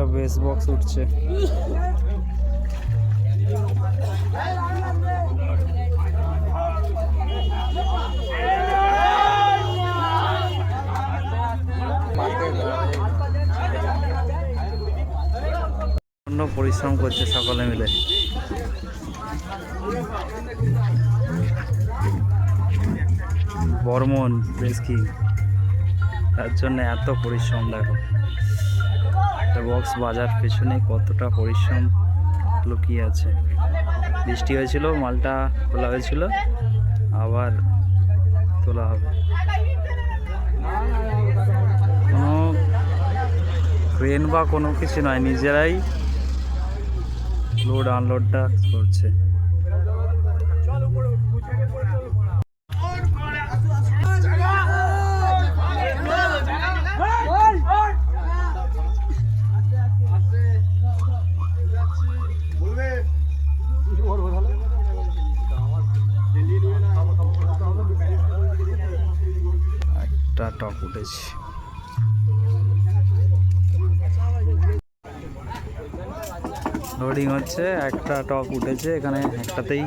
একটা base box উঠছে। পরিশ্রম করছে সকলে মিলে। বর্মন রেস্কি তার জন্য এত পরিশ্রম, দেখো। একটা বক্স বাজার পেছনে কতটা পরিশ্রম লুকিয়ে আছে। বৃষ্টি হয়েছিল, মালটা খোলা হয়েছিল, আবার তোলা হবে। কোনো ক্রেন বা কোনো কিছু নয়, নিজেরাই লোড আনলোডটা করছে। একটা টক উঠেছে। লোডিং হচ্ছে, একটা টক উঠেছে, এখানে একটাতেই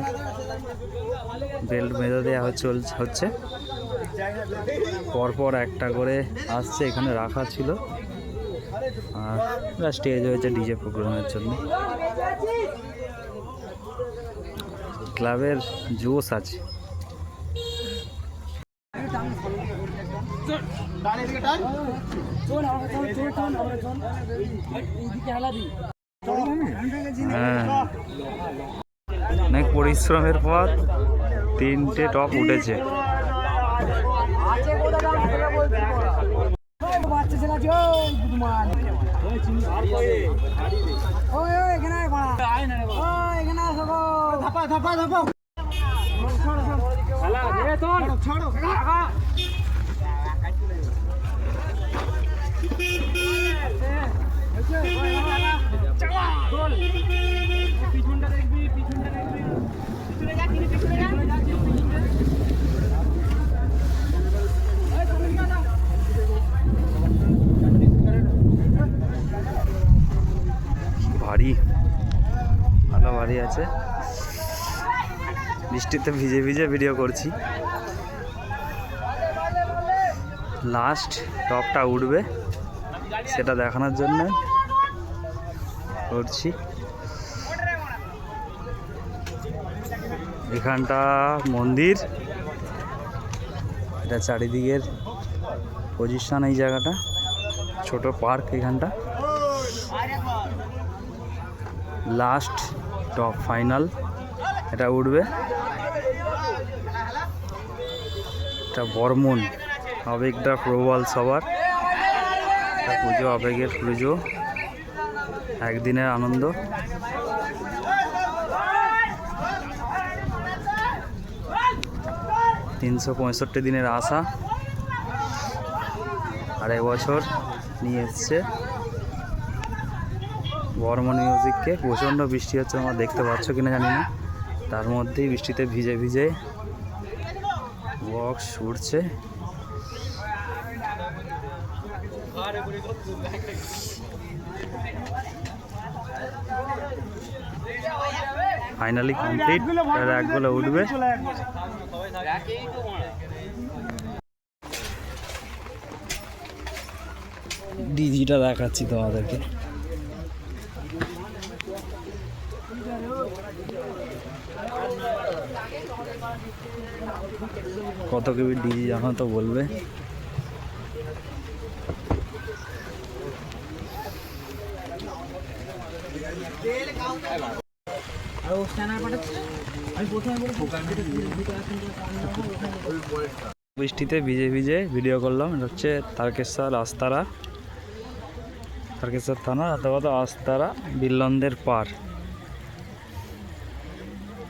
বেল্ট বেঁধে দেওয়া হচ্ছে হচ্ছে। পরপর একটা করে আসছে, এখানে রাখা ছিল। আর স্টেজ হয়েছে ডিজে প্রোগ্রামের জন্য। ক্লাবের জোশ আছে। অনেক পরিশ্রমের পর তিনটে টপ উঠেছে। ভারী ভালো বাড়ি আছে। বৃষ্টিতে ভিজে ভিজে ভিডিও করছি। লাস্ট টপটা উঠবে সেটা দেখানোর জন্য করছি। এখানটা মন্দির। এটা চারিদিকের পজিশন এই জায়গাটা। ছোট পার্ক এখানটা। লাস্ট টপ ফাইনাল এটা উঠবে। এটা বর্মন আবেগটা প্রবল সবার। এটা পুজো, আবেগের পুজো, একদিনের আনন্দ। তিনশো পঁয়ষট্টি দিনের আশা। আর এবছর নিয়ে এসছে। বর্মন মিউজিককে প্রচণ্ড বৃষ্টি হচ্ছে আমার দেখতে পাচ্ছ কিনা জানি না। তার মধ্যেই বৃষ্টিতে ভিজে ভিজে বক্স উঠছে ফাইনালি কমপ্লিট একগুলো উঠবে। ডিজিটা দেখাচ্ছি তোমাদেরকে। কত কেবি ডিজি জানো তো বলবে? বৃষ্টিতে ভিজে ভিজে ভিডিও করলাম। এটা হচ্ছে তারকেশ্বর আস্তারা। তারকেশ্বর থানা, অথবা আস্তারা বিল্লন্দের পার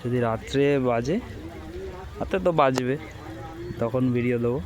যদি রাত্রে বাজে রাতে তো বাজবে তখন ভিডিও দেবো।